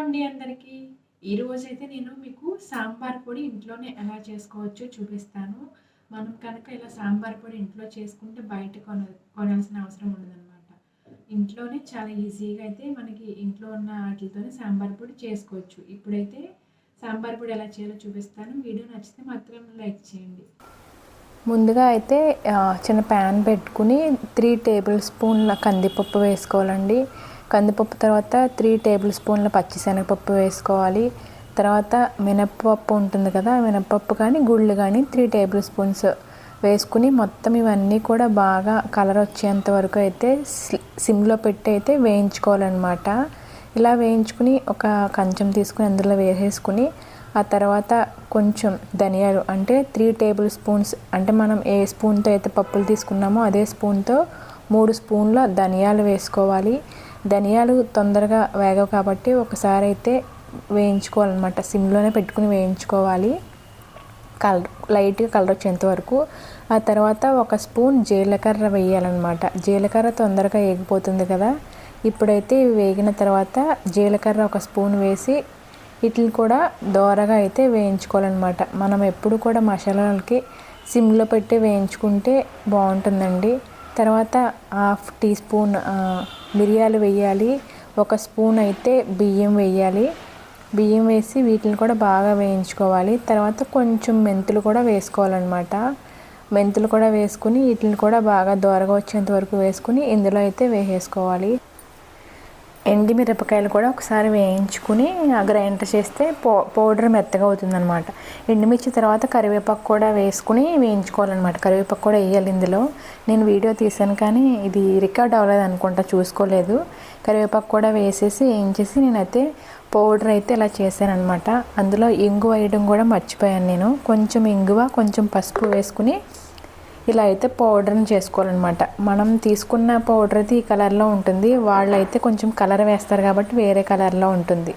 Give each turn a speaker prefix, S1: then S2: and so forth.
S1: అండి అందరికీ. ఈరోజు అయితే నేను మీకు సాంబార్ పొడి ఇంట్లోనే ఎలా చేసుకోవచ్చో చూపిస్తాను. మనం కనుక ఇలా సాంబార్ పొడి ఇంట్లో చేసుకుంటే బయట కొన కొనాల్సిన అవసరం ఉండదన్నమాట. ఇంట్లోనే చాలా ఈజీగా అయితే మనకి ఇంట్లో ఉన్న వాటితోనే సాంబార్ పొడి చేసుకోవచ్చు. ఇప్పుడైతే సాంబార్ పొడి ఎలా చేయాలో చూపిస్తాను. వీడియో నచ్చితే మాత్రం లైక్ చేయండి.
S2: ముందుగా అయితే చిన్న ప్యాన్ పెట్టుకుని త్రీ టేబుల్ స్పూన్ల కందిపప్పు వేసుకోవాలండి. కందిపప్పు తర్వాత త్రీ టేబుల్ స్పూన్ల పచ్చిశనగపప్పు వేసుకోవాలి. తర్వాత మినప్పప్పు ఉంటుంది కదా మినప్పప్పు కానీ గుళ్ళు కానీ త్రీ టేబుల్ స్పూన్స్ వేసుకుని మొత్తం ఇవన్నీ కూడా బాగా కలర్ వచ్చేంత వరకు అయితే సి- సిమ్లో పెట్టి అయితే వేయించుకోవాలన్నమాట. ఇలా వేయించుకుని ఒక కంచం తీసుకుని అందులో వేసేసుకుని ఆ తర్వాత కొంచెం ధనియాలు అంటే త్రీ టేబుల్ స్పూన్స్ అంటే మనం ఏ స్పూన్తో అయితే పప్పులు తీసుకున్నామో అదే స్పూన్తో మూడు స్పూన్ల ధనియాలు వేసుకోవాలి. ధనియాలు తొందరగా వేగవు కాబట్టి ఒకసారి అయితే వేయించుకోవాలన్నమాట. సిమ్లోనే పెట్టుకుని వేయించుకోవాలి. కలర్ లైట్గా కలర్ వచ్చేంత వరకు. ఆ తర్వాత ఒక స్పూన్ జీలకర్ర వేయాలన్నమాట. జీలకర్ర తొందరగా వేగిపోతుంది కదా. ఇప్పుడైతే ఇవి వేగిన తర్వాత జీలకర్ర ఒక స్పూన్ వేసి వీటిని కూడా దోరగా అయితే వేయించుకోవాలన్నమాట. మనం ఎప్పుడు కూడా మసాలాలకి సిమ్లో పెట్టి వేయించుకుంటే బాగుంటుందండి. తర్వాత హాఫ్ టీ స్పూన్ మిరియాలు వేయాలి. ఒక స్పూన్ అయితే బియ్యం వేయాలి. బియ్యం వేసి వీటిని కూడా బాగా వేయించుకోవాలి. తర్వాత కొంచెం మెంతులు కూడా వేసుకోవాలన్నమాట. మెంతులు కూడా వేసుకుని వీటిని కూడా బాగా దోరగా వచ్చేంత వరకు వేసుకుని ఇందులో అయితే వేసేసుకోవాలి. ఎండి మిరపకాయలు కూడా ఒకసారి వేయించుకుని గ్రైండర్ చేస్తే పౌ పౌడర్ మెత్తగా అవుతుందన్నమాట. ఎండుమిర్చి తర్వాత కరివేపాకు కూడా వేసుకుని వేయించుకోవాలన్నమాట. కరివేపాకు కూడా వేయాలి ఇందులో. నేను వీడియో తీసాను కానీ ఇది రికార్డ్ అవ్వలేదు అనుకుంటా చూసుకోలేదు. కరివేపాకు కూడా వేసేసి వేయించేసి నేనైతే పౌడర్ అయితే ఇలా చేశాను అందులో ఇంగువ వేయడం కూడా మర్చిపోయాను నేను. కొంచెం ఇంగువ కొంచెం పసుపు వేసుకుని ఇలా అయితే పౌడర్ని చేసుకోవాలన్నమాట. మనం తీసుకున్న పౌడర్ అయితే ఈ కలర్లో ఉంటుంది. వాళ్ళు అయితే కొంచెం కలర్ వేస్తారు కాబట్టి వేరే కలర్లో ఉంటుంది.